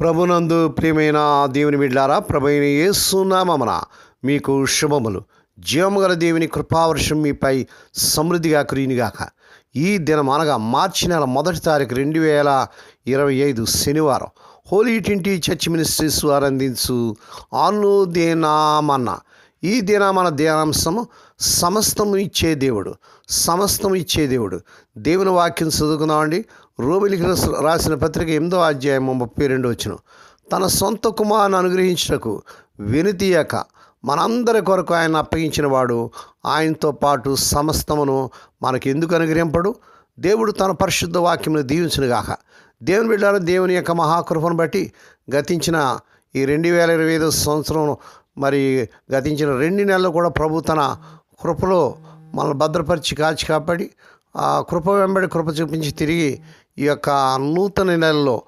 ప్రభునందు ప్రియమైన దేవుని బిడ్డారా ప్రభుని ఏసునామన మీకు శుభములు. జీవముగల దేవుని కృపావర్షం మీపై సమృద్ధిగా కురినిగాక ఈ దినం అనగా మార్చి నెల మొదటి తారీఖు రెండు వేల ఇరవై ఐదు శనివారం. హోలీ ట్వంటీ చర్చ్ మినిస్ట్రీస్ వారు అందించు ఆను దేనామన్న ఈ దిన మన ధ్యానాంశము సమస్తము ఇచ్చే దేవుడు సమస్తము ఇచ్చే దేవుడు. దేవుని వాక్యం చదువుకుందామండి రోమిలికి రాసిన పత్రిక ఎనిమిదో అధ్యాయం ముప్పై రెండు వచ్చిన. తన సొంత కుమారుని అనుగ్రహించుటకు వెనుతీయక మనందరి కొరకు ఆయన అప్పగించిన వాడు ఆయనతో పాటు సమస్తమును మనకు ఎందుకు అనుగ్రహింపడు? దేవుడు తన పరిశుద్ధ వాక్యమును దీవించునుగాక దేవుని బిడ్డారు దేవుని యొక్క మహాకృపను బట్టి గతించిన ఈ రెండు వేల ఇరవై ఐదు సంవత్సరం మరి గతించిన రెండు నెలలు కూడా ప్రభు తన కృపలో మనల్ని భద్రపరిచి కాచి కాపాడి ఆ కృప వెంబడి కృప చూపించి తిరిగి ఈ యొక్క నూతన నెలలో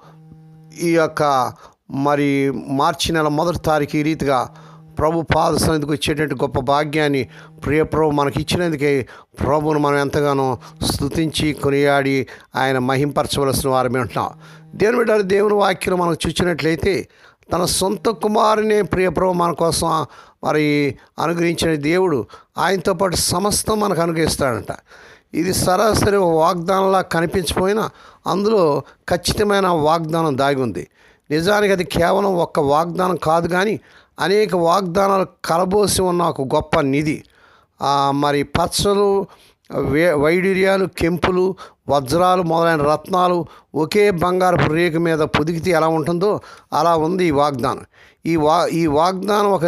ఈ యొక్క మరి మార్చి నెల మొదటి తారీఖు ఈ రీతిగా ప్రభు పాద సన్నిధికి వచ్చేటువంటి గొప్ప భాగ్యాన్ని ప్రియ ప్రభు మనకి ఇచ్చినందుకే ప్రభును మనం ఎంతగానో స్తుతించి కొనియాడి ఆయన మహింపరచవలసిన వారమే ఉంటున్నాం. దేవుని బిడ్డ దేవుని వాక్యం మనం చూసినట్లయితే తన సొంత కుమారునే ప్రియప్రభు మన కోసం మరి అనుగ్రహించిన దేవుడు ఆయనతో పాటు సమస్తం మనకు అనుగ్రహిస్తాడంట. ఇది సరాసరి వాగ్దానంలా కనిపించకపోయినా అందులో ఖచ్చితమైన వాగ్దానం దాగి ఉంది. నిజానికి అది కేవలం ఒక్క వాగ్దానం కాదు కానీ అనేక వాగ్దానాలు కలబోసి ఉన్న ఒక గొప్ప నిధి. మరి పచ్చలు వైడూర్యాలు కెంపులు వజ్రాలు మొదలైన రత్నాలు ఒకే బంగారపు రేకు మీద పొదిగితే ఎలా ఉంటుందో అలా ఉంది ఈ వాగ్దానం. ఈ వా ఈ వాగ్దానం ఒక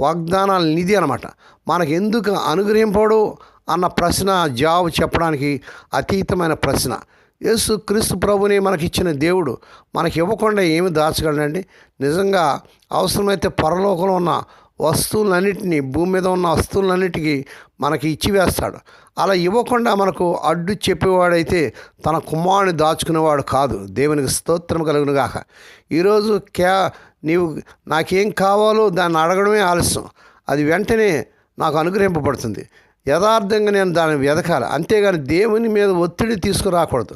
వాగ్దానాల నిధి అనమాట మనకు ఎందుకు అనుగ్రహింపడు అన్న ప్రశ్న జవాబు చెప్పడానికి అతీతమైన ప్రశ్న. యేసు క్రీస్తు ప్రభుని మనకి ఇచ్చిన దేవుడు మనకి ఇవ్వకుండా ఏమి దాచగలడండి? నిజంగా అవసరమైతే పరలోకంలో ఉన్న వస్తువులన్నిటినీ భూమి మీద ఉన్న వస్తువులన్నిటికీ మనకి ఇచ్చివేస్తాడు అలా ఇవ్వకుండా మనకు అడ్డు చెప్పేవాడైతే తన కుమారుని దాచుకునేవాడు కాదు. దేవునికి స్తోత్రం కలుగునుగాక. ఈరోజు క్యా నీవు నాకేం కావాలో దాన్ని అడగడమే ఆలస్యం. అది వెంటనే నాకు అనుగ్రహింపబడుతుంది. యథార్థంగా నేను దాన్ని వెదకాలి. అంతేగాని దేవుని మీద ఒత్తిడి తీసుకురాకూడదు.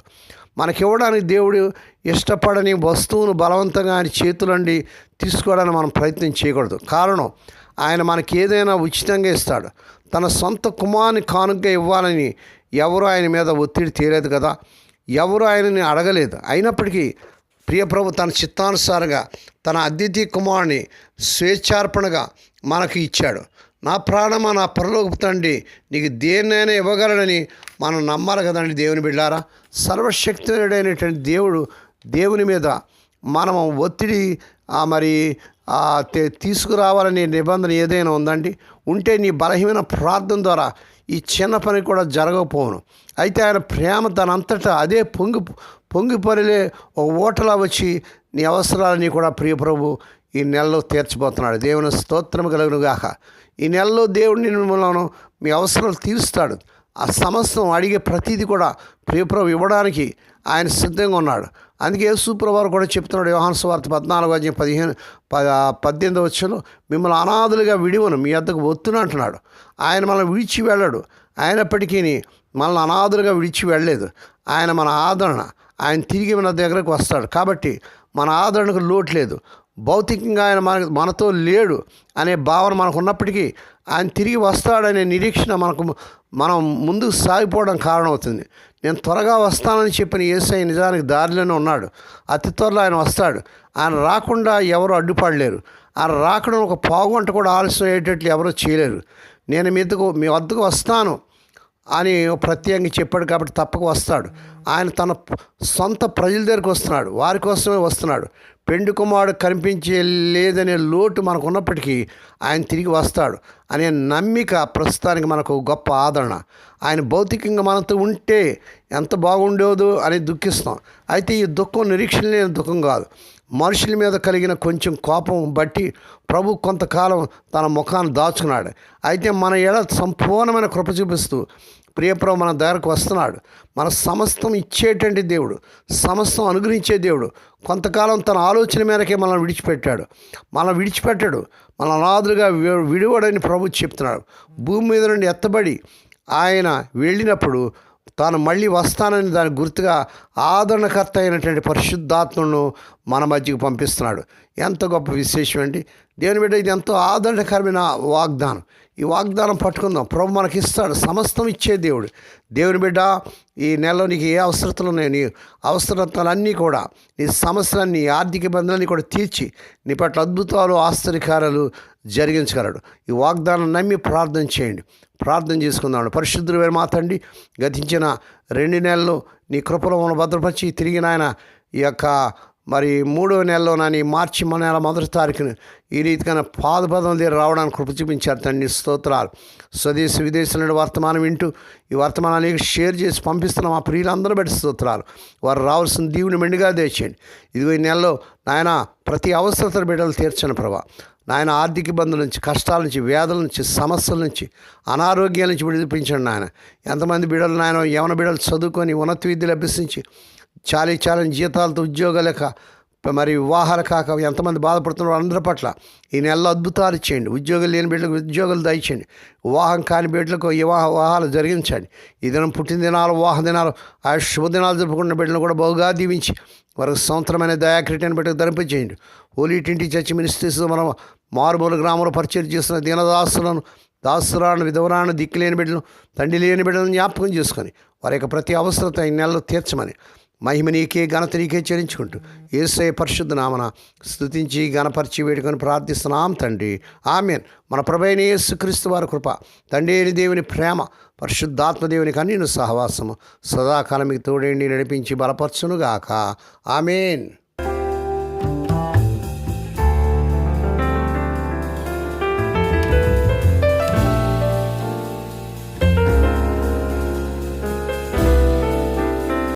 మనకి ఇవ్వడానికి దేవుడు ఇష్టపడని వస్తువును బలవంతంగా ఆయన చేతులండి తీసుకోవడానికి మనం ప్రయత్నం చేయకూడదు. కారణం ఆయన మనకి ఏదైనా ఉచితంగా ఇస్తాడు. తన సొంత కుమారుని కానుక ఇవ్వాలని ఎవరు ఆయన మీద ఒత్తిడి తీయలేదు కదా. ఎవరు ఆయనని అడగలేదు. అయినప్పటికీ ప్రియప్రభు తన చిత్తానుసారంగా తన అద్వితీయ కుమారుని స్వేచ్ఛార్పణగా మనకు ఇచ్చాడు. నా ప్రాణమా నా పరలోకి తండ్రి నీకు దేన్నైనా ఇవ్వగలడని మనం నమ్మాలి కదండి దేవుని బిడ్డారా. సర్వశక్తుడైనటువంటి దేవుడు దేవుని మీద మనం ఒత్తిడి ఆ, మరి తీసుకురావాలనే నిబంధన ఏదైనా ఉందండి ఉంటే నీ బలహీన ప్రార్థన ద్వారా ఈ చిన్న పని కూడా జరగకపోను అయితే ఆయన ప్రేమ తనంతటా అదే పొంగి పొంగిపరిలే ఒక ఓటలా వచ్చి నీ అవసరాలని కూడా ప్రియప్రభు ఈ నెలలో తీర్చబోతున్నాడు. దేవుని స్తోత్రం కలుగునుగాక. ఈ నెలలో దేవుడిని మిమ్మల్ని మీ అవసరాలు తీరుస్తాడు. ఆ సమస్తం అడిగే ప్రతిదీ కూడా ప్రియప్రభు ఇవ్వడానికి ఆయన సిద్ధంగా ఉన్నాడు. అందుకే యేసుప్రభు కూడా చెప్తున్నాడు యోహాను స్వార్థ పద్నాలుగు అధ్యాయం పదిహేను పద్దెనిమిది వచ్చను మిమ్మల్ని అనాథులుగా విడివను మీ అద్దకు ఒత్తున అంటున్నాడు. ఆయన మనం విడిచి వెళ్ళాడు. అయినప్పటికీ మనల్ని అనాథులుగా విడిచి వెళ్ళలేదు. ఆయన మన ఆదరణ. ఆయన తిరిగి మన దగ్గరకు వస్తాడు. కాబట్టి మన ఆదరణకు లోటు లేదు. భౌతికంగా ఆయన మన మనతో లేడు అనే భావన మనకు ఉన్నప్పటికీ ఆయన తిరిగి వస్తాడనే నిరీక్షణ మనకు మనం ముందుకు సాగిపోవడం కారణమవుతుంది. నేను త్వరగా వస్తానని చెప్పిన ఏసై నిజానికి దారిలోనే ఉన్నాడు. అతి త్వరలో ఆయన వస్తాడు. ఆయన రాకుండా ఎవరు అడ్డుపడలేరు. ఆయన రాకుండా ఒక పావుగంట కూడా ఆలస్యం అయ్యేటట్లు ఎవరూ చేయలేరు. నేను మీదకు మీ వద్దకు వస్తాను అని ప్రత్యేకంగా చెప్పాడు కాబట్టి తప్పక వస్తాడు. ఆయన తన సొంత ప్రజల దగ్గరికి వస్తున్నాడు. వారి కోసమే వస్తున్నాడు. పెండు కుమారుడు కనిపించే లేదనే లోటు మనకు ఉన్నప్పటికీ ఆయన తిరిగి వస్తాడు అనే నమ్మిక ప్రస్తుతానికి మనకు గొప్ప ఆదరణ. ఆయన భౌతికంగా మనతో ఉంటే ఎంత బాగుండేదో అని దుఃఖిస్తాం. అయితే ఈ దుఃఖం నిరీక్షణ లేని దుఃఖం కాదు. మనుషుల మీద కలిగిన కొంచెం కోపం బట్టి ప్రభు కొంతకాలం తన ముఖాన్ని దాచుకున్నాడు. అయితే మన ఎడ సంపూర్ణమైన కృప చూపిస్తూ ప్రియప్రభు మన దగ్గరకు వస్తున్నాడు. మన సమస్తం ఇచ్చేటువంటి దేవుడు. సమస్తం అనుగ్రహించే దేవుడు. కొంతకాలం తన ఆలోచన మేరకే మనల్ని విడిచిపెట్టాడు. మనల్ని విడిచిపెట్టాడు. మన అనాథులుగా విడివడని ప్రభు చెప్తున్నాడు. భూమి మీద నుండి ఎత్తబడి ఆయన వెళ్ళినప్పుడు తాను మళ్ళీ వస్తానని దాని గుర్తుగా ఆదరణకర్త అయినటువంటి పరిశుద్ధాత్మను మన మధ్యకు పంపిస్తున్నాడు. ఎంత గొప్ప విశేషం అండి దేవుని బిడ్డ ఇది ఎంతో ఆదరణకరమైన వాగ్దానం. ఈ వాగ్దానం పట్టుకుందాం. ప్రభు మనకి ఇస్తాడు. సమస్తం ఇచ్చే దేవుడు. దేవుని బిడ్డ ఈ నెలలో నీకు ఏ అవసరతలు ఉన్నాయో నీ అవసరతలన్నీ కూడా నీ సమస్యలన్నీ ఆర్థిక ఇబ్బందులన్నీ కూడా తీర్చి నీ పట్ల అద్భుతాలు ఆశ్చర్యకారాలు జరిగించగలడు. ఈ వాగ్దానం నమ్మి ప్రార్థన చేయండి. ప్రార్థన చేసుకుందాం. పరిశుద్ధులు వేరు మాతండి గతించిన రెండు నెలలు నీ కృపలో మనం భద్రపరిచి తిరిగి నాయన ఈ యొక్క మరి మూడో నెలలో నాని మార్చి మన నెల మొదటి తారీఖున ఈ రీతిగా పాదపదం దగ్గర రావడానికి కృప చూపించారు తండ్రి. స్తోత్రాలు. స్వదేశ విదేశాల నుండి వర్తమానం వింటూ ఈ వర్తమానాన్ని షేర్ చేసి పంపిస్తున్న. మా ప్రియులందరూ బట్టి స్తోత్రాలు. వారు రావాల్సిన దీవుని మెండుగా తెచ్చేయండి ఇదిగో ఈ నెలలో నాయన ప్రతి అవసరతల బిడ్డలు తీర్చని ప్రభా. నాయన ఆర్థిక ఇబ్బందుల నుంచి కష్టాల నుంచి వ్యాధుల నుంచి సమస్యల నుంచి అనారోగ్యాల నుంచి విడిపించండి నాయన. ఎంతమంది బిడ్డలు నాయన యవన బిడ్డలు చదువుకొని ఉన్నత విద్య అభ్యసించి చాలీ చాలని జీతాలతో ఉద్యోగాలు లేక మరి వివాహాలు కాక ఎంతమంది బాధపడుతున్నారో అందరి పట్ల ఈ నెలలో అద్భుతాలు చేయండి. ఉద్యోగాలు లేని బిడ్డలకు ఉద్యోగాలు దయచేయండి. వివాహం కాని బిడ్డలకు వివాహ వివాహాలు జరిగించండి. ఈ దినం పుట్టినదినాలు వివాహ దినాలు ఆ శుభదినాలు జరుపుకున్న బిడ్డలను కూడా బహుగా దీవించి వారికి సంవత్సరమైన దయాక్రిటని బిడ్డకు ధరింపజేయండి హోలీ చర్చి మినిస్ట్రీస్ మనం మారుమూల గ్రామంలో పరిచయం చేస్తున్న దీనదాసులను విధవాన దిక్కు లేని బిడ్డలను తండ్రి లేని బిడ్డలను జ్ఞాపకం చేసుకొని వారి యొక్క ప్రతి అవసరత ఈ నెలలో తీర్చమని మహిమ నీకే ఘనత నీకే చెల్లించుకుంటూ ఏసే పరిశుద్ధ నామన స్థుతించి గణపరిచి వేడుకొని ప్రార్థిస్తున్నాం తండ్రి. ఆమెన్. మన ప్రభైన యేసుక్రీస్తు వారి కృప తండ్రి దేవుని ప్రేమ పరిశుద్ధాత్మ దేవుని కన్నీను సహవాసము సదాకాలం మీకు తోడేండి నడిపించి బలపరచునుగాక. ఆమెన్.